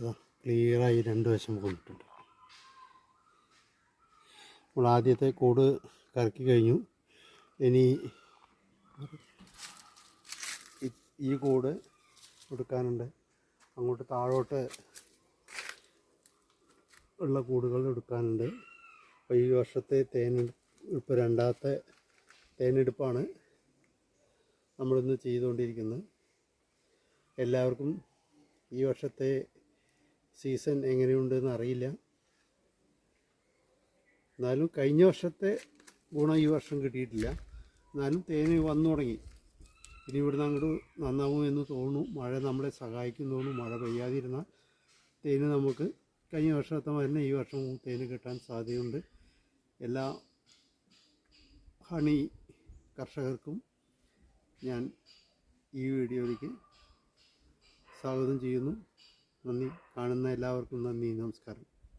ക്ലിയറായി രണ്ട് വശം കൊണ്ടിട്ടുണ്ട്. നമ്മൾ ആദ്യത്തെ കൂട് കറക്കി കഴിഞ്ഞു. ഇനി ഈ കൂട് എടുക്കാനുണ്ട്. അങ്ങോട്ട് താഴോട്ട് ഉള്ള കൂടുകൾ എടുക്കാനുണ്ട്. അപ്പോൾ ഈ വർഷത്തെ തേനെടുപ്പ് രണ്ടാമത്തെ തേനെടുപ്പാണ് നമ്മളിന്ന് ചെയ്തുകൊണ്ടിരിക്കുന്നത്. എല്ലാവർക്കും ഈ വർഷത്തെ സീസൺ എങ്ങനെയുണ്ടെന്ന് അറിയില്ല. എന്നാലും കഴിഞ്ഞ വർഷത്തെ ഗുണം ഈ വർഷം കിട്ടിയിട്ടില്ല. എന്നാലും തേന് വന്നു തുടങ്ങി. ഇനി ഇവിടുന്ന് അങ്ങോട്ട് നന്നാവും എന്ന് തോന്നുന്നു. മഴ നമ്മളെ സഹായിക്കുന്നു മഴ പെയ്യാതിരുന്നാൽ തേന് നമുക്ക് കഴിഞ്ഞ വർഷത്തെ തന്നെ ഈ വർഷം തേന് കിട്ടാൻ സാധ്യതയുണ്ട്. എല്ലാ ഹണി കർഷകർക്കും ഞാൻ ഈ വീഡിയോയിലേക്ക് സ്വാഗതം ചെയ്യുന്നു. നന്ദി. കാണുന്ന എല്ലാവർക്കും നന്ദി. നമസ്കാരം.